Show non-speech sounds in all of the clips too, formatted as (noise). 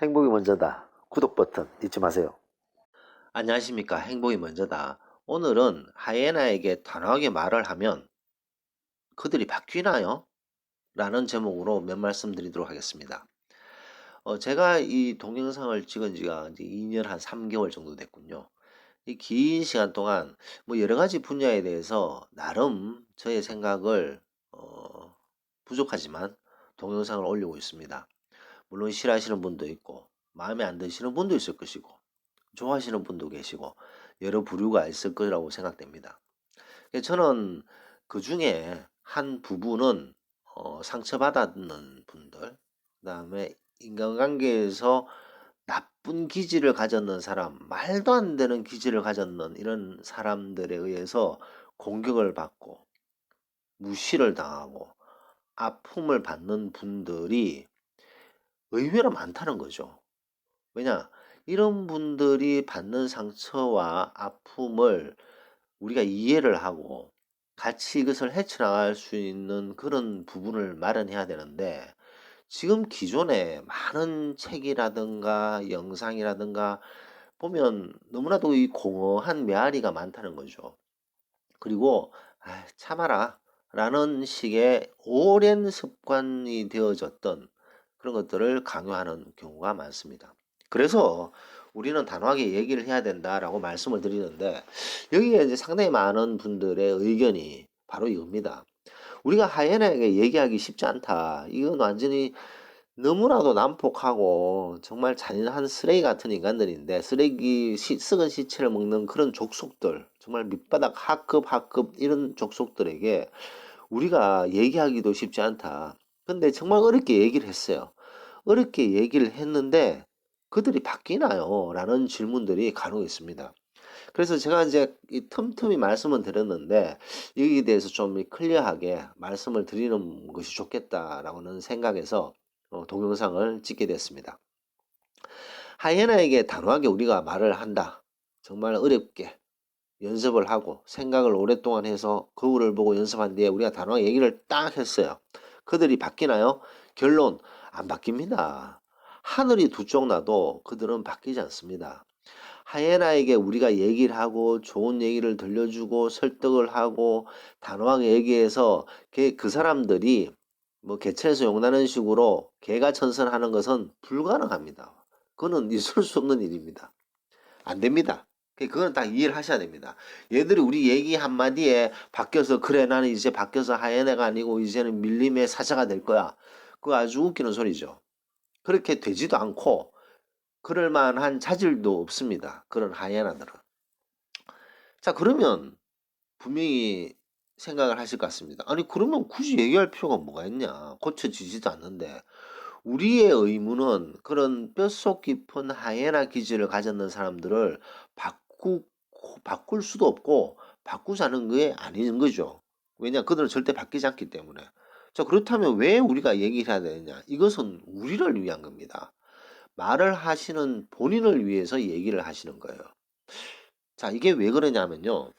행복이 먼저다. 구독 버튼 잊지 마세요. 안녕하십니까. 행복이 먼저다. 오늘은 하이에나에게 단호하게 말을 하면 그들이 바뀌나요? 라는 제목으로 몇 말씀 드리도록 하겠습니다. 어, 제가 이 동영상을 찍은 지가 이제 2년 한 3개월 정도 됐군요. 이 긴 시간 동안 뭐 여러 가지 분야에 대해서 나름 저의 생각을 어, 부족하지만 동영상을 올리고 있습니다. 물론 싫어하시는 분도 있고 마음에 안 드시는 분도 있을 것이고 좋아하시는 분도 계시고 여러 부류가 있을 거라고 생각됩니다. 저는 그 중에 한 부분은 어, 상처받았는 분들, 그 다음에 인간관계에서 나쁜 기질을 가졌는 사람, 말도 안 되는 기질을 가졌는 이런 사람들에 의해서 공격을 받고 무시를 당하고 아픔을 받는 분들이 의외로 많다는 거죠. 왜냐? 이런 분들이 받는 상처와 아픔을 우리가 이해를 하고 같이 이것을 헤쳐나갈 수 있는 그런 부분을 마련해야 되는데 지금 기존에 많은 책이라든가 영상이라든가 보면 너무나도 이 공허한 메아리가 많다는 거죠. 그리고 아, 참아라 라는 식의 오랜 습관이 되어졌던 그런 것들을 강요하는 경우가 많습니다. 그래서 우리는 단호하게 얘기를 해야 된다라고 말씀을 드리는데 여기에 이제 상당히 많은 분들의 의견이 바로 이겁니다. 우리가 하이에나에게 얘기하기 쉽지 않다. 이건 완전히 너무나도 난폭하고 정말 잔인한 쓰레기 같은 인간들인데 쓰레기 시, 썩은 시체를 먹는 그런 족속들 정말 밑바닥 하급 하급 이런 족속들에게 우리가 얘기하기도 쉽지 않다. 근데 정말 어렵게 얘기를 했어요. 어렵게 얘기를 했는데 그들이 바뀌나요? 라는 질문들이 간혹 있습니다. 그래서 제가 이제 이 틈틈이 말씀을 드렸는데 여기에 대해서 좀 클리어하게 말씀을 드리는 것이 좋겠다라고는 생각해서 어, 동영상을 찍게 됐습니다. 하이에나에게 단호하게 우리가 말을 한다. 정말 어렵게 연습을 하고 생각을 오랫동안 해서 거울을 보고 연습한 뒤에 우리가 단호하게 얘기를 딱 했어요. 그들이 바뀌나요? 결론 안 바뀝니다. 하늘이 두 쪽 나도 그들은 바뀌지 않습니다. 하이에나에게 우리가 얘기를 하고 좋은 얘기를 들려주고 설득을 하고 단호하게 얘기해서 그 사람들이 뭐 개천에서 용나는 식으로 개가 천선하는 것은 불가능합니다. 그거는 있을 수 없는 일입니다. 안 됩니다. 그건 딱 이해를 하셔야 됩니다. 얘들이 우리 얘기 한마디에 바뀌어서 그래 나는 이제 바뀌어서 하이에나가 아니고 이제는 밀림의 사자가 될 거야. 그거 아주 웃기는 소리죠. 그렇게 되지도 않고 그럴 만한 자질도 없습니다. 그런 하이에나들은. 자 그러면 분명히 생각을 하실 것 같습니다. 아니 그러면 굳이 얘기할 필요가 뭐가 있냐. 고쳐지지도 않는데 우리의 의무는 그런 뼛속 깊은 하이에나 기질을 가졌는 사람들을 바꾸, 바꿀 수도 없고 바꾸자는 게 아닌 거죠. 왜냐 그들은 절대 바뀌지 않기 때문에. 자 그렇다면 왜 우리가 얘기를 해야 되느냐. 이것은 우리를 위한 겁니다. 말을 하시는 본인을 위해서 얘기를 하시는 거예요. 자 이게 왜 그러냐면요.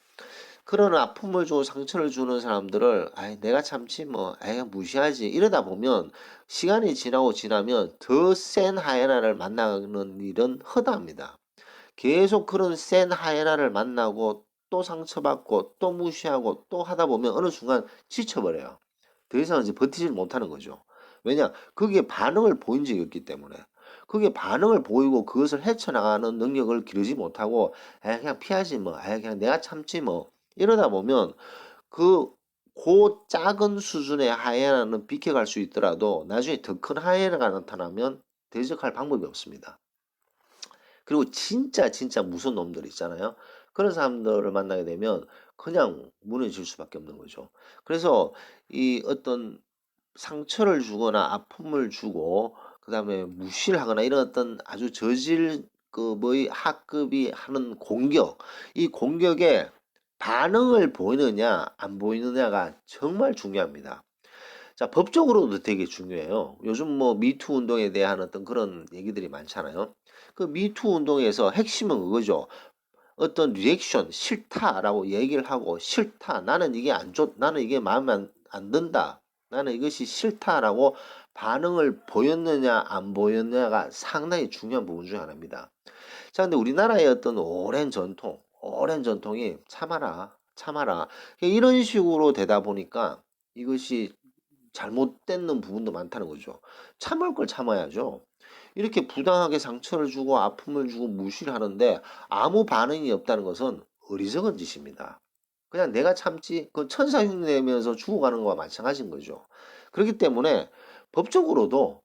그런 아픔을 주고 상처를 주는 사람들을 아이 내가 참지 뭐 아이 무시하지 이러다 보면 시간이 지나고 지나면 더 센 하이에나를 만나는 일은 허다합니다. 계속 그런 센 하이에나를 만나고 또 상처받고 또 무시하고 또 하다 보면 어느 순간 지쳐버려요. 더 이상 이제 버티질 못하는 거죠. 왜냐 그게 반응을 보인 적이 없기 때문에 그게 반응을 보이고 그것을 헤쳐나가는 능력을 기르지 못하고 에 그냥 피하지 뭐에 그냥 내가 참지 뭐 이러다 보면 그, 고 작은 수준의 하이에나는 비켜갈 수 있더라도 나중에 더 큰 하이에나가 나타나면 대적할 방법이 없습니다. 그리고 진짜 진짜 무서운 놈들 있잖아요. 그런 사람들을 만나게 되면 그냥 무너질 수밖에 없는 거죠. 그래서 이 어떤 상처를 주거나 아픔을 주고 그 다음에 무시를 하거나 이런 어떤 아주 저질 급의 하급이 하는 공격 이 공격에 반응을 보이느냐 안 보이느냐가 정말 중요합니다. 자 법적으로도 되게 중요해요. 요즘 뭐 미투 운동에 대한 어떤 그런 얘기들이 많잖아요. 그 미투 운동에서 핵심은 그거죠. 어떤 리액션 싫다라고 얘기를 하고 싫다 나는 이게 안 좋, 나는 이게 마음에 안, 안 든다. 나는 이것이 싫다라고 반응을 보였느냐 안 보였느냐가 상당히 중요한 부분 중 하나입니다. 자, 근데 우리나라의 어떤 오랜 전통, 오랜 전통이 참아라, 참아라. 이런 식으로 되다 보니까 이것이 잘못되는 부분도 많다는 거죠. 참을 걸 참아야죠. 이렇게 부당하게 상처를 주고 아픔을 주고 무시를 하는데 아무 반응이 없다는 것은 어리석은 짓입니다. 그냥 내가 참지 그 천사 흉내 내면서 죽어가는 거와 마찬가지인 거죠. 그렇기 때문에 법적으로도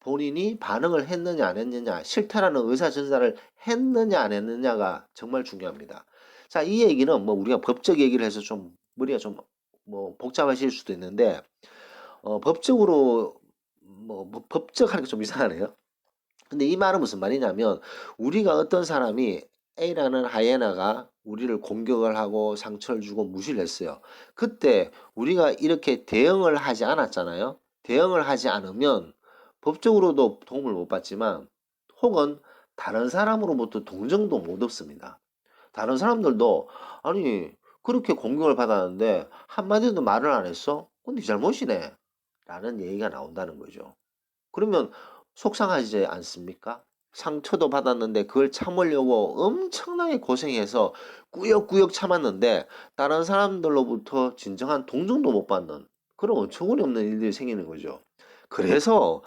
본인이 반응을 했느냐 안 했느냐 싫다라는 의사 전달을 했느냐 안 했느냐가 정말 중요합니다. 자, 이 얘기는 뭐 우리가 법적 얘기를 해서 좀 머리가 좀 뭐 복잡하실 수도 있는데 어, 법적으로 뭐, 뭐 법적 하는 게 좀 이상하네요. 근데 이 말은 무슨 말이냐면 우리가 어떤 사람이 A라는 하이에나가 우리를 공격을 하고 상처를 주고 무시를 했어요. 그때 우리가 이렇게 대응을 하지 않았잖아요. 대응을 하지 않으면 법적으로도 도움을 못 받지만 혹은 다른 사람으로부터 동정도 못 얻습니다. 다른 사람들도 아니 그렇게 공격을 받았는데 한마디도 말을 안 했어? 네 잘못이네 라는 얘기가 나온다는 거죠. 그러면 속상하지 않습니까? 상처도 받았는데 그걸 참으려고 엄청나게 고생해서 꾸역꾸역 참았는데 다른 사람들로부터 진정한 동정도 못 받는 그런 어처구니 없는 일들이 생기는 거죠. 그래서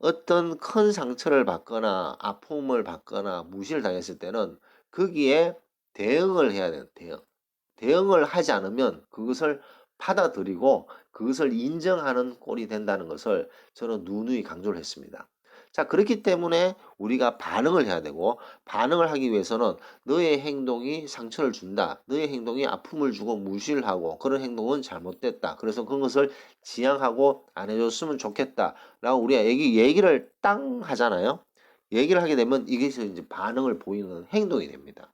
어떤 큰 상처를 받거나 아픔을 받거나 무시를 당했을 때는 거기에 대응을 해야 돼요. 대응. 대응을 하지 않으면 그것을 받아들이고 그것을 인정하는 꼴이 된다는 것을 저는 누누이 강조를 했습니다. 자, 그렇기 때문에 우리가 반응을 해야 되고, 반응을 하기 위해서는 너의 행동이 상처를 준다. 너의 행동이 아픔을 주고 무시를 하고, 그런 행동은 잘못됐다. 그래서 그것을 지양하고 안 해줬으면 좋겠다. 라고 우리가 얘기, 얘기를 땅 하잖아요. 얘기를 하게 되면 이게 이제 반응을 보이는 행동이 됩니다.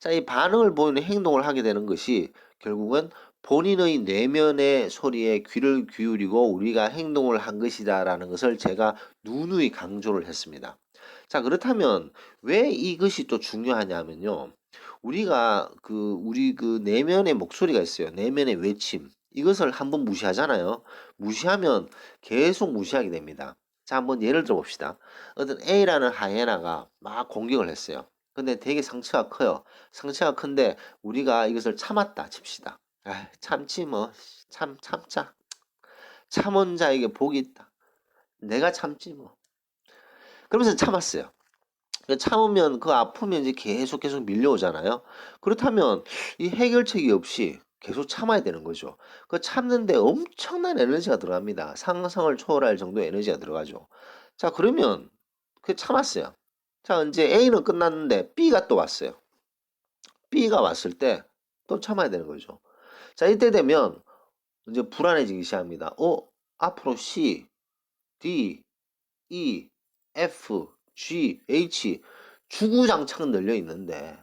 자, 이 반응을 보이는 행동을 하게 되는 것이 결국은 본인의 내면의 소리에 귀를 기울이고 우리가 행동을 한 것이다라는 것을 제가 누누이 강조를 했습니다. 자, 그렇다면 왜 이것이 또 중요하냐면요. 우리가 그 우리 그 내면의 목소리가 있어요. 내면의 외침. 이것을 한번 무시하잖아요. 무시하면 계속 무시하게 됩니다. 자, 한번 예를 들어 봅시다. 어떤 A라는 하이에나가 막 공격을 했어요. 근데 되게 상처가 커요. 상처가 큰데 우리가 이것을 참았다 칩시다. 아, 참지 뭐. 참 참자. 참은 자에게 복이 있다. 내가 참지 뭐. 그러면서 참았어요. 그 참으면 그 아프면 이제 계속 계속 밀려오잖아요. 그렇다면 이 해결책이 없이 계속 참아야 되는 거죠. 그 참는데 엄청난 에너지가 들어갑니다. 상상을 초월할 정도의 에너지가 들어가죠. 자, 그러면 그 참았어요. 자, 이제 A는 끝났는데 B가 또 왔어요. B가 왔을 때 또 참아야 되는 거죠. 자, 이때 되면 이제 불안해지기 시작합니다. 어, 앞으로 C, D, E, F, G, H 주구장창 널려 있는데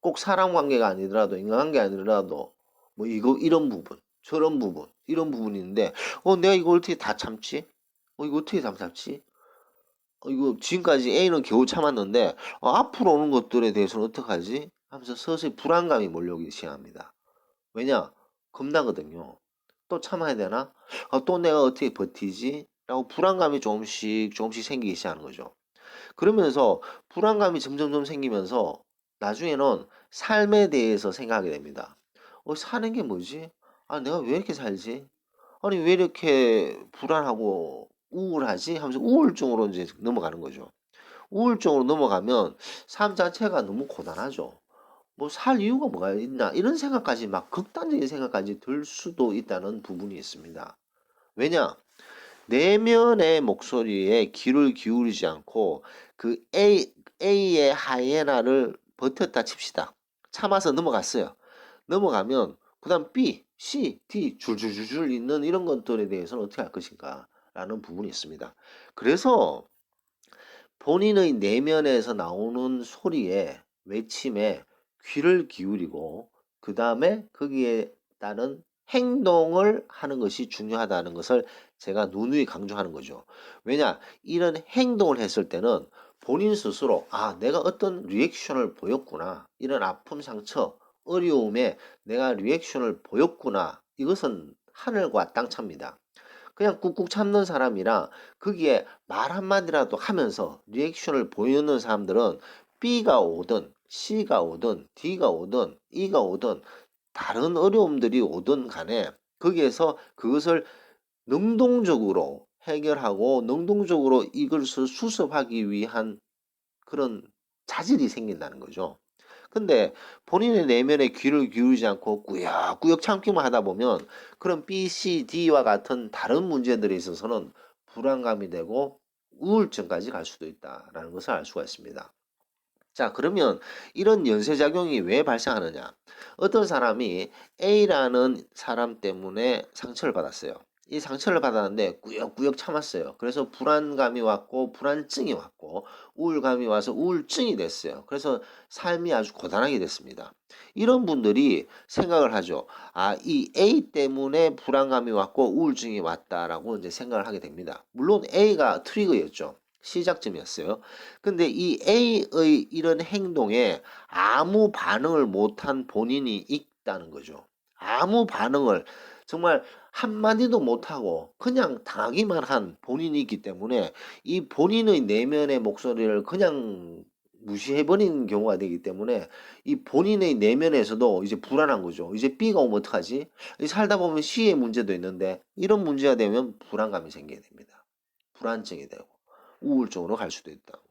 꼭 사람 관계가 아니더라도 인간 관계 아니더라도 뭐 이거 이런 부분, 저런 부분, 이런 부분이 있는데 어 내가 이거 어떻게 다 참지? 어 이거 어떻게 다 참지? 어, 이거 지금까지 A는 겨우 참았는데 어, 앞으로 오는 것들에 대해서는 어떡하지? 하면서 서서히 불안감이 몰려오기 시작합니다. 왜냐? 겁나거든요. 또 참아야 되나? 어, 또 내가 어떻게 버티지? 라고 불안감이 조금씩 조금씩 생기기 시작하는 거죠. 그러면서 불안감이 점점점 생기면서 나중에는 삶에 대해서 생각하게 됩니다. 어, 사는 게 뭐지? 아, 내가 왜 이렇게 살지? 아니, 왜 이렇게 불안하고 우울하지? 하면서 우울증으로 이제 넘어가는 거죠. 우울증으로 넘어가면 삶 자체가 너무 고단하죠. 뭐 살 이유가 뭐가 있나? 이런 생각까지 막 극단적인 생각까지 들 수도 있다는 부분이 있습니다. 왜냐? 내면의 목소리에 귀를 기울이지 않고 그 A, A의 하이에나를 버텼다 칩시다. 참아서 넘어갔어요. 넘어가면 그 다음 B, C, D 줄줄줄줄 있는 이런 것들에 대해서는 어떻게 할 것인가 라는 부분이 있습니다. 그래서 본인의 내면에서 나오는 소리에 외침에 귀를 기울이고 그 다음에 거기에 따른 행동을 하는 것이 중요하다는 것을 제가 누누이 강조하는 거죠. 왜냐? 이런 행동을 했을 때는 본인 스스로 아, 내가 어떤 리액션을 보였구나. 이런 아픔, 상처, 어려움에 내가 리액션을 보였구나. 이것은 하늘과 땅 차입니다. 그냥 꾹꾹 참는 사람이랑 거기에 말 한마디라도 하면서 리액션을 보이는 사람들은 B가 오든 C가 오든 D가 오든 E가 오든 다른 어려움들이 오든 간에 거기에서 그것을 능동적으로 해결하고 능동적으로 이것을 수습하기 위한 그런 자질이 생긴다는 거죠. 근데 본인의 내면에 귀를 기울이지 않고 꾸역꾸역 참기만 하다 보면 그런 B, C, D와 같은 다른 문제들에 있어서는 불안감이 되고 우울증까지 갈 수도 있다라는 것을 알 수가 있습니다. 자, 그러면 이런 연쇄작용이 왜 발생하느냐? 어떤 사람이 A라는 사람 때문에 상처를 받았어요. 이 상처를 받았는데 꾸역꾸역 참았어요. 그래서 불안감이 왔고 불안증이 왔고 우울감이 와서 우울증이 됐어요. 그래서 삶이 아주 고단하게 됐습니다. 이런 분들이 생각을 하죠. 아, 이 A 때문에 불안감이 왔고 우울증이 왔다라고 이제 생각을 하게 됩니다. 물론 A가 트리거였죠. 시작점이었어요. 근데 이 A의 이런 행동에 아무 반응을 못한 본인이 있다는 거죠. 아무 반응을 정말 한마디도 못하고 그냥 당하기만 한 본인이 있기 때문에 이 본인의 내면의 목소리를 그냥 무시해버리는 경우가 되기 때문에 이 본인의 내면에서도 이제 불안한 거죠. 이제 B가 오면 어떡하지? 이 살다 보면 C의 문제도 있는데 이런 문제가 되면 불안감이 생기게 됩니다. 불안증이 되고 우울증으로 갈 수도 있다고.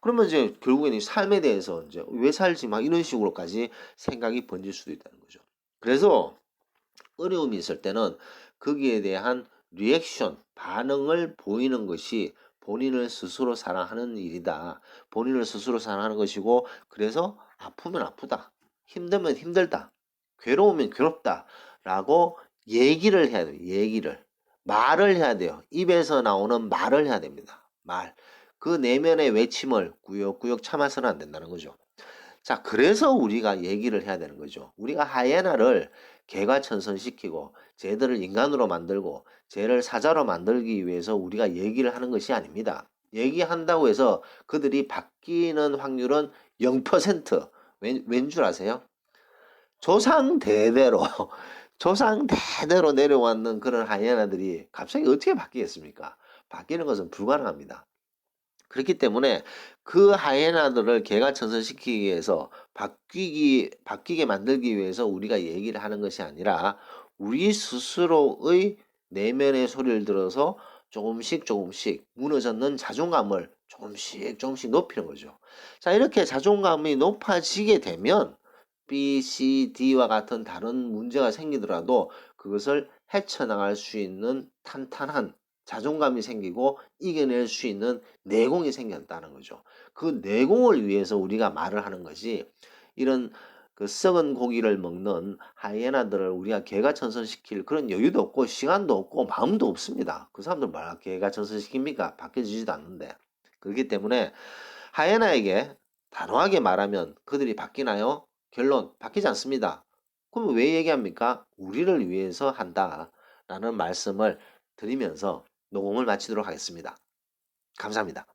그러면 이제 결국에는 이 삶에 대해서 이제 왜 살지 막 이런 식으로까지 생각이 번질 수도 있다는 거죠. 그래서 어려움이 있을 때는 거기에 대한 리액션, 반응을 보이는 것이 본인을 스스로 사랑하는 일이다. 본인을 스스로 사랑하는 것이고, 그래서 아프면 아프다. 힘들면 힘들다. 괴로우면 괴롭다. 라고 얘기를 해야 돼요. 얘기를. 말을 해야 돼요. 입에서 나오는 말을 해야 됩니다. 말. 그 내면의 외침을 꾸역꾸역 참아서는 안 된다는 거죠. 자, 그래서 우리가 얘기를 해야 되는 거죠. 우리가 하이에나를 개과천선시키고 쟤들을 인간으로 만들고 쟤를 사자로 만들기 위해서 우리가 얘기를 하는 것이 아닙니다. 얘기한다고 해서 그들이 바뀌는 확률은 0%. 왠, 왠줄 아세요? 조상 대대로 (laughs) 조상 대대로 내려왔는 그런 하이에나들이 갑자기 어떻게 바뀌겠습니까? 바뀌는 것은 불가능합니다. 그렇기 때문에 그 하이에나들을 개가천선시키기 위해서 바뀌기 바뀌게 만들기 위해서 우리가 얘기를 하는 것이 아니라 우리 스스로의 내면의 소리를 들어서 조금씩 조금씩 무너졌는 자존감을 조금씩 조금씩 높이는 거죠. 자, 이렇게 자존감이 높아지게 되면 B, C, D와 같은 다른 문제가 생기더라도 그것을 헤쳐나갈 수 있는 탄탄한 자존감이 생기고 이겨낼 수 있는 내공이 생겼다는 거죠. 그 내공을 위해서 우리가 말을 하는 것이 이런 그 썩은 고기를 먹는 하이에나들을 우리가 개가 천선시킬 그런 여유도 없고 시간도 없고 마음도 없습니다. 그 사람들 말 개가 천선시킵니까? 바뀌어지지도 않는데. 그렇기 때문에 하이에나에게 단호하게 말하면 그들이 바뀌나요? 결론 바뀌지 않습니다. 그럼 왜 얘기합니까? 우리를 위해서 한다라는 말씀을 드리면서 녹음을 마치도록 하겠습니다. 감사합니다.